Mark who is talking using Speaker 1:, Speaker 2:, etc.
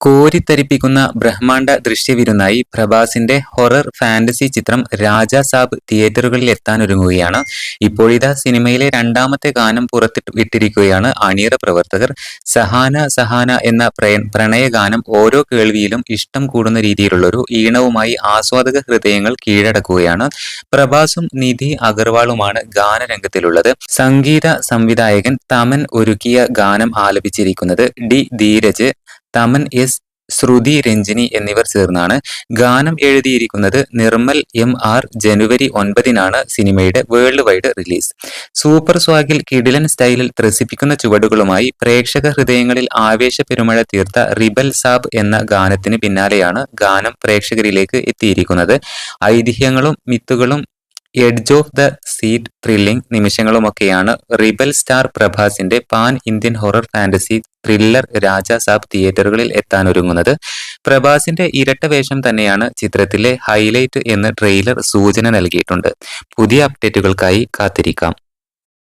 Speaker 1: കോരിത്തരിപ്പിക്കുന്ന ബ്രഹ്മാണ്ഡ ദൃശ്യവിരുന്നായി പ്രഭാസിന്റെ horror fantasy ചിത്രം രാജാ സാബ് തിയേറ്ററുകളിൽ എത്താനൊരുങ്ങുകയാണ് ഇപ്പോഴിതാ സിനിമയിലെ രണ്ടാമത്തെ ഗാനം പുറത്തിട്ട് വിട്ടിരിക്കുകയാണ് അണിയറ പ്രവർത്തകർ. സഹാന സഹാന എന്ന പ്രണയഗാനം ഓരോ കേൾവിയിലും ഇഷ്ടം കൂടുന്ന രീതിയിലുള്ളൊരു ഈണവുമായി ആസ്വാദക ഹൃദയങ്ങൾ കീഴടക്കുകയാണ്. പ്രഭാസും നിധി അഗർവാളുമാണ് ഗാനരംഗത്തിലുള്ളത്. സംഗീത സംവിധായകൻ തമൻ ഒരുക്കിയ ഗാനം ആലപിച്ചിരിക്കുന്നത് ഡി. ധീരജ്. തമൻ എസ് ശ്രുതി രഞ്ജിനി എന്നിവർ ചേർന്നാണ് ഗാനം എഴുതിയിരിക്കുന്നത് നിർമ്മൽ എം ആർ ജനുവരി ഒൻപതിനാണ് സിനിമയുടെ വേൾഡ് വൈഡ് റിലീസ്. സൂപ്പർ സ്വാഗിൽ കിടിലൻ സ്റ്റൈലിൽ ത്രസിപ്പിക്കുന്ന ചുവടുകളുമായി പ്രേക്ഷക ഹൃദയങ്ങളിൽ ആവേശ പെരുമഴ തീർത്ത റിബൽ സാബ് എന്ന ഗാനത്തിന് പിന്നാലെയാണ് ഗാനം പ്രേക്ഷകരിലേക്ക് എത്തിയിരിക്കുന്നത്. ഐതിഹ്യങ്ങളും മിത്തുകളും edge of the seat thrilling നിമിഷങ്ങളുമൊക്കെയാണ് rebel star പ്രഭാസിന്റെ pan Indian horror fantasy thriller Raja Saab തിയേറ്ററുകളിൽ എത്താനൊരുങ്ങുന്നത്. പ്രഭാസിന്റെ ഇരട്ട വേഷം തന്നെയാണ് ചിത്രത്തിലെ ഹൈലൈറ്റ് എന്ന് ട്രെയിലർ സൂചന നൽകിയിട്ടുണ്ട്. പുതിയ അപ്ഡേറ്റുകൾക്കായി കാത്തിരിക്കാം.